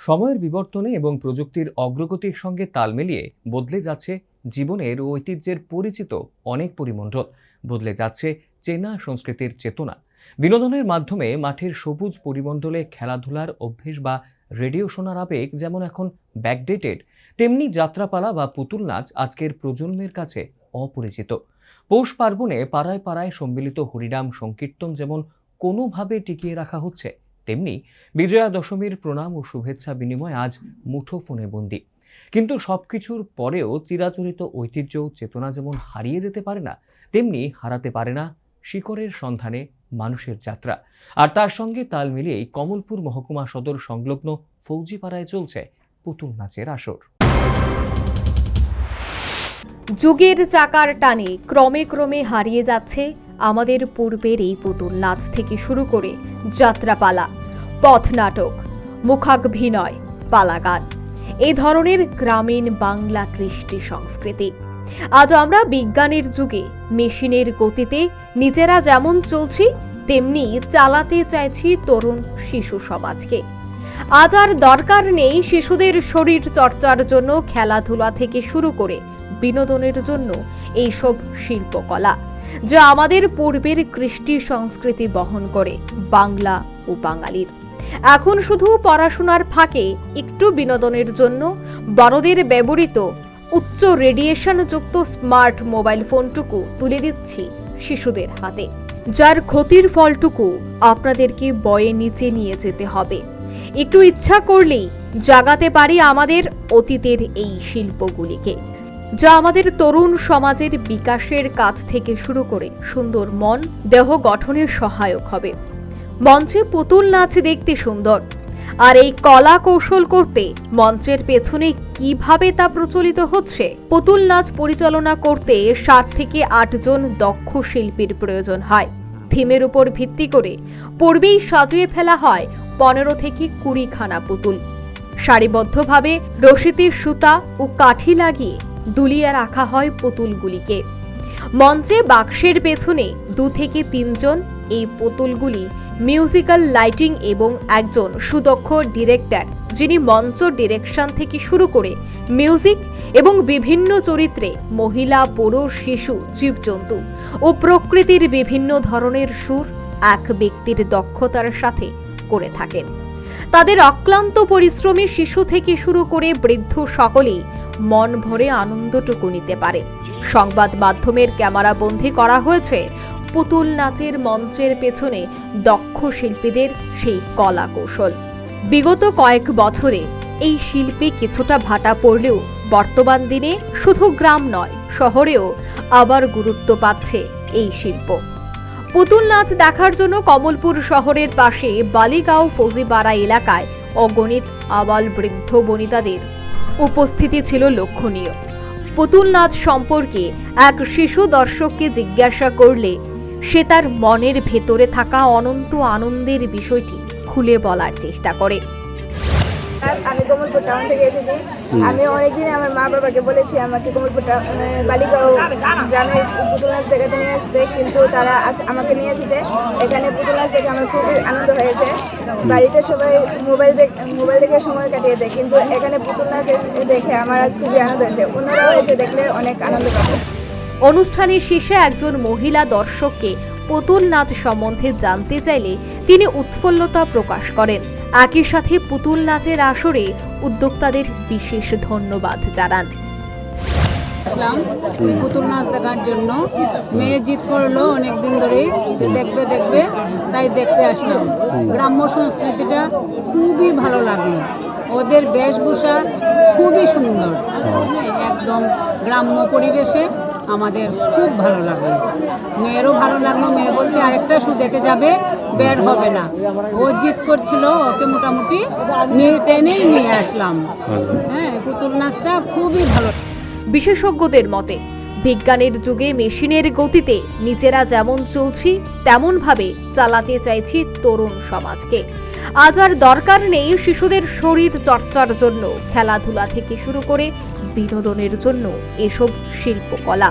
সময়ের বিবর্তনে এবং প্রযুক্তির অগ্রগতির সঙ্গে তাল মিলিয়ে বদলে যাচ্ছে জীবনের ঐতিহ্যের পরিচিত অনেক পরিমণ্ডল। বদলে যাচ্ছে চেনা সংস্কৃতির চেতনা। বিনোদনের মাধ্যমে মাঠের সবুজ পরিমণ্ডলে খেলাধুলার অভ্যেস বা রেডিও শোনার আবেগ যেমন এখন ব্যাকডেটেড তেমনি যাত্রাপালা বা পুতুল নাচ আজকের প্রজন্মের কাছে অপরিচিত। পৌষ পার্বণে পাড়ায় পাড়ায় সম্মিলিত হরিনাম সংকীর্তন যেমন কোনোভাবে টিকিয়ে রাখা হচ্ছে তেমনি বিজয়া দশমীর প্রণাম ও শুভেচ্ছা বিনিময় আজ মুঠোফোনে বন্দি। কিন্তু সবকিছুর পরেও চিরাচরিত ঐতিহ্য চেতনা যেমন হারিয়ে যেতে পারে না, তেমনি হারাতে পারে না শিকড়ের সন্ধানে মানুষের যাত্রা। আর তার সঙ্গে তাল মিলিয়েই কমলপুর মহকুমা সদর সংলগ্ন ফৌজিপাড়ায় চলছে পুতুল নাচের আসর। যুগের চাকার টানে ক্রমে ক্রমে হারিয়ে যাচ্ছে আমাদের পূর্বের এই পুতুল নাচ থেকে শুরু করে যাত্রাপালা। পথনাটক মুখাগ্ভিনয় পালাগান। এই ধরনের গ্রামীণ বাংলা কৃষ্টি সংস্কৃতি। আজ আমরা বিজ্ঞানের যুগে, মেশিনের গতিতে নিজেরা যেমন চলছি, তেমনি চালাতে চাইছি তরুণ শিশু সমাজকে। আজ আর দরকার নেই শিশুদের শরীর চর্চার জন্য খেলাধুলা থেকে শুরু করে বিনোদনের জন্য এইসব শিল্পকলা, যা আমাদের পূর্বের কৃষ্টি সংস্কৃতি বহন করে বাংলা ও বাঙালির। এখন শুধু পড়াশোনার ফাঁকে একটু বিনোদনের জন্য বড়দের ব্যবহৃত উচ্চ রেডিয়েশনযুক্ত স্মার্ট মোবাইল ফোনটুকু তুলে দিচ্ছি শিশুদের হাতে। যার ক্ষতির ফলটুকু আপনাদেরকে বয়ে নিচে নিয়ে যেতে হবে। একটু ইচ্ছা করলেই জাগাতে পারি আমাদের অতীতের এই শিল্পগুলিকে, যা আমাদের তরুণ সমাজের বিকাশের কাজ থেকে শুরু করে সুন্দর মন, দেহ গঠনের সহায়ক হবে। মঞ্চে পুতুল নাচ দেখতে সুন্দর। আর এই কলা কৌশল করতে মঞ্চের পেছনে কীভাবে তা প্রচলিত হচ্ছে? পুতুল নাচ পরিচালনা করতে সাত থেকে আটজন দক্ষ শিল্পীর প্রয়োজন হয়। থিমের উপর ভিত্তি করে পূর্বেই সাজিয়ে ফেলা হয় পনেরো থেকে কুড়ি খানা পুতুল। সারিবদ্ধভাবে রশিতে সুতা ও কাঠি লাগিয়ে দুলিয়ে রাখা হয় পুতুলগুলিকে। মঞ্চে বাক্সের পেছনে দু থেকে তিনজন এই পুতুলগুলি মিউজিক্যাল লাইটিং এবং একজন সুদক্ষ ডিরেক্টর যিনি মঞ্চ ডিরেকশন থেকে শুরু করে মিউজিক এবং বিভিন্ন চরিত্রে মহিলা, পুরুষ, শিশু, জীবজন্তু ও প্রকৃতির বিভিন্ন ধরনের সুর এক ব্যক্তির দক্ষতার সাথে করে থাকেন। তাদের অক্লান্ত পরিশ্রমী শিশু থেকে শুরু করে বৃদ্ধ সকলেই মন ভরে আনন্দটুকু নিতে পারে। সংবাদ মাধ্যমের ক্যামেরা বন্দী করা হয়েছে। পুতুল নাচের মঞ্চের পেছনে দক্ষ শিল্পীদের সেই কলা কৌশল। বিগত কয়েক বছরে এই শিল্পে কিছুটা ভাটা পড়লেও বর্তমান দিনে শুধু গ্রাম নয়, শহরেও আবার গুরুত্ব পাচ্ছে এই শিল্প। পুতুল নাচ দেখার জন্য কমলপুর শহরের পাশে বালিগাঁও ফৌজিপাড়া এলাকায় অগণিত আবাল বৃদ্ধ বনিতাদের উপস্থিতি ছিল লক্ষণীয়। পুতুল নাচ সম্পর্কে এক শিশু দর্শককে জিজ্ঞাসা করলে, সে তার মনের ভেতরে থাকা অনন্ত আনন্দের বিষয়টি খুলে বলার চেষ্টা করে। আমি কোমলপুর টাউন থেকে এসেছি। আমি অনেকদিন আমার মা বাবাকে বলেছি আমাকে কোমলপুর টাউন মানে বালিগাঁও গ্রামে পুতুল নাচ দেখাতে নিয়ে আসতে কিন্তু তারা আজ আমাকে নিয়ে এসেছে। এখানে পুতুল নাচ দেখে আমার খুবই আনন্দ হয়েছে। বাড়িতে সবাই মোবাইল দেখ মোবাইল দেখে সময় কাটিয়ে দেয় কিন্তু এখানে পুতুল নাচ দেখে আমার আজ খুবই আনন্দ হয়েছে। অন্যরাও এসে দেখলে অনেক আনন্দ পাবে। অনুষ্ঠানের শেষে একজন মহিলা দর্শককে পুতুল নাচ সম্বন্ধে জানতে চাইলে তিনি উৎফুল্লতা প্রকাশ করেন। একই সাথে পুতুল নাচের আসরে উদ্যোক্তাদের বিশেষ ধন্যবাদ জানান। আসলাম পুতুল নাচ দেখার জন্য। মেয়ে জিত করল অনেক দিন ধরেই, যে দেখবে দেখবে, তাই দেখতে আসলাম। গ্রাম্য সংস্কৃতিটা খুবই ভালো লাগল। ওদের বেশভূষা খুবই সুন্দর। হ্যাঁ, একদম গ্রাম্য পরিবেশে আমাদের খুব ভালো লাগল। মেয়েরও ভালো লাগল মেয়ে বলছে আরেকটা শু দেখে যাবে বের হবে না। ও জিত করছিল ওকে মোটামুটি নিয়ে টেনেই নিয়ে আসলাম। হ্যাঁ পুতুল নাচটা খুবই ভালো। বিশেষজ্ঞদের মতে বিজ্ঞানের যুগে মেশিনের গতিতে নিজেরা যেমন চলছি, তেমনভাবে চালাতে চাইছি তরুণ সমাজকে। আজ আর দরকার নেই শিশুদের শরীর চর্চার জন্য, খেলাধুলা থেকে শুরু করে বিনোদনের জন্য এসব শিল্পকলা,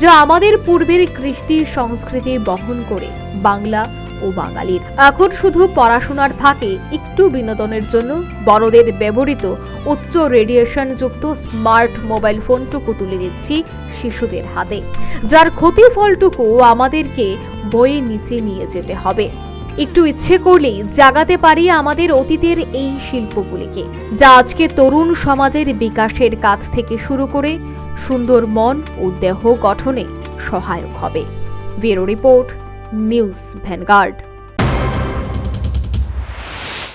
যা আমাদের পূর্বের কৃষ্টি সংস্কৃতি বহন করে। বাংলা ও বাঙালির। এখন শুধু পড়াশোনার ফাঁকে একটু বিনোদনের জন্য বড়দের ব্যবহৃত উচ্চ রেডিয়েশন যুক্ত স্মার্ট মোবাইল ফোনটুকু তুলে দিচ্ছি শিশুদের হাতে। যার ক্ষতিফলটুকু আমাদেরকে বয়ে নিচে নিয়ে যেতে হবে। একটু ইচ্ছে করলেই জাগাতে পারি আমাদের অতীতের এই শিল্পগুলিকে, যা আজকে তরুণ সমাজের বিকাশের কাজ থেকে শুরু করে সুন্দর মন ও দেহ গঠনে সহায়ক হবে। Bureau report news vanguard